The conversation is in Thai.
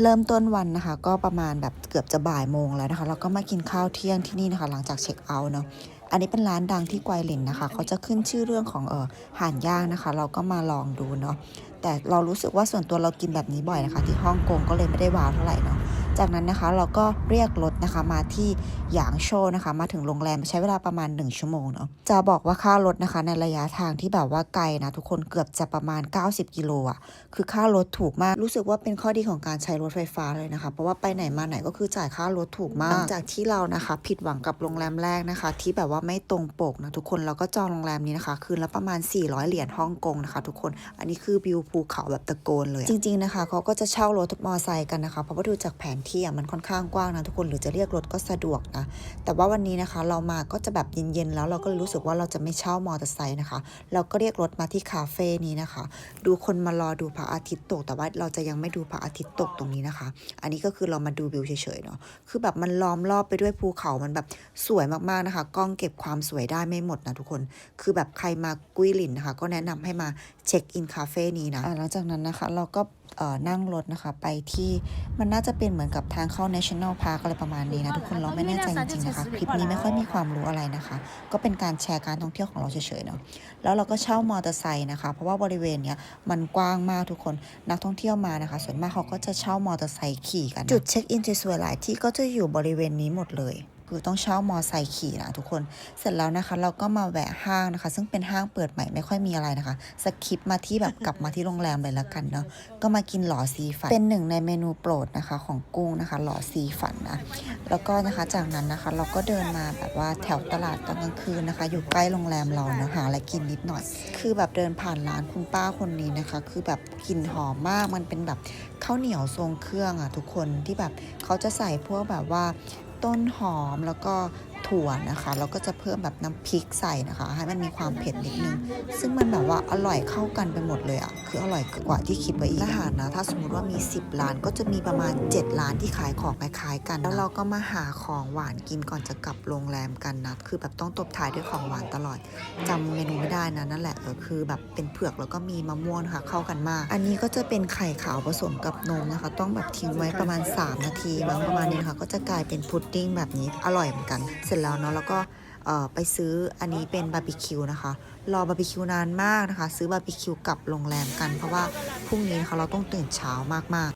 เริ่มต้นวันนะคะ ก็ประมาณแบบเกือบจะบ่ายโมงแล้วนะคะ เราก็มากินข้าวเที่ยงที่นี่นะคะ หลังจากเช็คเอาท์เนาะอันนี้เป็นร้านดังที่ไกวหลินนะคะ เขาจะขึ้นชื่อเรื่องของเออห่านย่างนะคะ เราก็มาลองดูเนาะแต่เรารู้สึกว่าส่วนตัวเรากินแบบนี้บ่อยนะคะ ที่ฮ่องกงก็เลยไม่ได้ว้าวเท่าไหร่เนาะ จากนั้นนะคะเราก็เรียกรถนะคะมาที่หยางโชวนะคะ มาถึงโรงแรมใช้เวลาประมาณ 1 ชั่วโมงเนาะจะบอกว่าค่ารถนะคะ ในระยะทางที่แบบว่าไกลนะ ทุกคนเกือบจะประมาณ 90 กิโลอะคือค่ารถถูกมากรู้สึกว่าเป็นข้อดีของการใช้รถไฟฟ้าเลยนะคะ เพราะว่าไปไหนมาไหนก็คือจ่ายค่ารถถูกมากหลังจากที่เรานะคะ ผิดหวังกับโรงแรมแรกนะคะ ที่แบบว่าไม่ตรงปกนะทุกคนเราก็จองโรงแรมนี้นะคะ คืนละประมาณ 400 เหรียญฮ่องกงนะคะ ทุกคนอันนี้คือวิวภูเขาแบบตะโกนเลย จริง ๆนะคะเขาก็จะเช่ารถมอไซค์กันนะคะเพราะว่าดูจากแผนที่อะมันค่อนข้างกว้างนะทุกคนหรือจะเรียกรถก็สะดวกนะแต่ว่าวันนี้นะคะเรามาก็จะแบบเย็นๆแล้วเราก็เลยรู้สึกว่าเราจะไม่เช่ามอเตอร์ไซค์นะคะ เราก็เรียกรถมาที่คาเฟ่นี้นะคะ ดูคนมารอดูพระอาทิตย์ตก แต่ว่าเราจะยังไม่ดูพระอาทิตย์ตกตรงนี้นะคะ อันนี้ก็คือเรามาดูวิวเฉยๆเนาะคือแบบมันล้อมรอบไปด้วยภูเขามันแบบสวยมากๆนะคะ กล้องเก็บความสวยได้ไม่หมดนะทุกคน คือแบบใครมากุ้ยหลินนะคะ ก็แนะนำให้มาเช็คอินคาเฟ่นี้นะหลังจากนั้นนะคะ เราก็นั่งรถนะคะไปที่มันน่าจะเป็นเหมือนกับทางเข้า national park อะไรประมาณนี้นะ ทุกคนเราไม่แน่ใจจริงๆนะคะคลิปนี้ไม่ค่อยมีความรู้อะไรนะคะ ก็เป็นการแชร์การท่องเที่ยวของเราเฉยๆเนาะแล้วเราก็เช่ามอเตอร์ไซค์นะคะ เพราะว่าบริเวณเนี้ยมันกว้างมากทุกคนนักท่องเที่ยวมานะคะ ส่วนมากเขาก็จะเช่ามอเตอร์ไซค์ขี่กันนะจุดเช็คอินสวยๆหลายที่ก็จะอยู่บริเวณนี้หมดเลย คือต้องเช่ามอไซค์ขี่นะทุกคน เสร็จแล้วนะคะเราก็มาแวะห้างนะคะ ซึ่งเป็นห้างเปิดใหม่ไม่ค่อยมีอะไรนะคะสคิปมาที่แบบกลับมาที่โรงแรมเลยละกันเนาะก็มากินหล่อซีฝัน เป็นหนึ่งในเมนูโปรดนะคะของกุ้งนะคะ หล่อซีฝันนะแล้วก็นะคะจากนั้นนะคะเราก็เดินมาแบบว่าแถวตลาดตอนกลางคืนนะคะ อยู่ใกล้โรงแรมเรานะหาอะไรกินนิดหน่อย คือแบบเดินผ่านร้านคุณป้าคนนี้นะคะ คือแบบกลิ่นหอมมากมันเป็นแบบข้าวเหนียวทรงเครื่องอะทุกคนที่แบบเขาจะใส่พวกแบบว่า ต้นหอมแล้วก็ ถั่วนะคะแล้วก็จะเพิ่มแบบน้ำพริกใส่นะคะ ให้มันมีความเผ็ดนิดนึง ซึ่งมันแบบว่าอร่อยเข้ากันไปหมดเลยอะคืออร่อยกว่าที่คิดไว้อีกอาหารนะ ถ้าสมมติว่ามี 10 ร้านก็จะมีประมาณ 7 ร้านที่ขายของคล้ายๆกัน แล้วเราก็มาหาของหวานกินก่อนจะกลับโรงแรมกันนะคือแบบต้องตบท้ายด้วยของหวานตลอดจำเมนูไม่ได้นะนั่นแหละเออคือแบบเป็นเผือกแล้วก็มีมะม่วงค่ะเข้ากันมาก อันนี้ก็จะเป็นไข่ขาวผสมกับนมนะคะ ต้องแบบทิ้งไว้ประมาณ 3 นาทีมั้งประมาณนี้นะคะก็จะกลายเป็นพุดดิ้งแบบนี้อร่อยเหมือนกันเสร็จแล้วเนาะแล้วก็ไปซื้ออันนี้เป็นบาร์บีคิวนะคะ รอบาร์บีคิวนานมากนะคะ ซื้อบาร์บีคิวกลับโรงแรมกันเพราะว่าพรุ่งนี้นะคะเราต้องตื่นเช้ามากๆ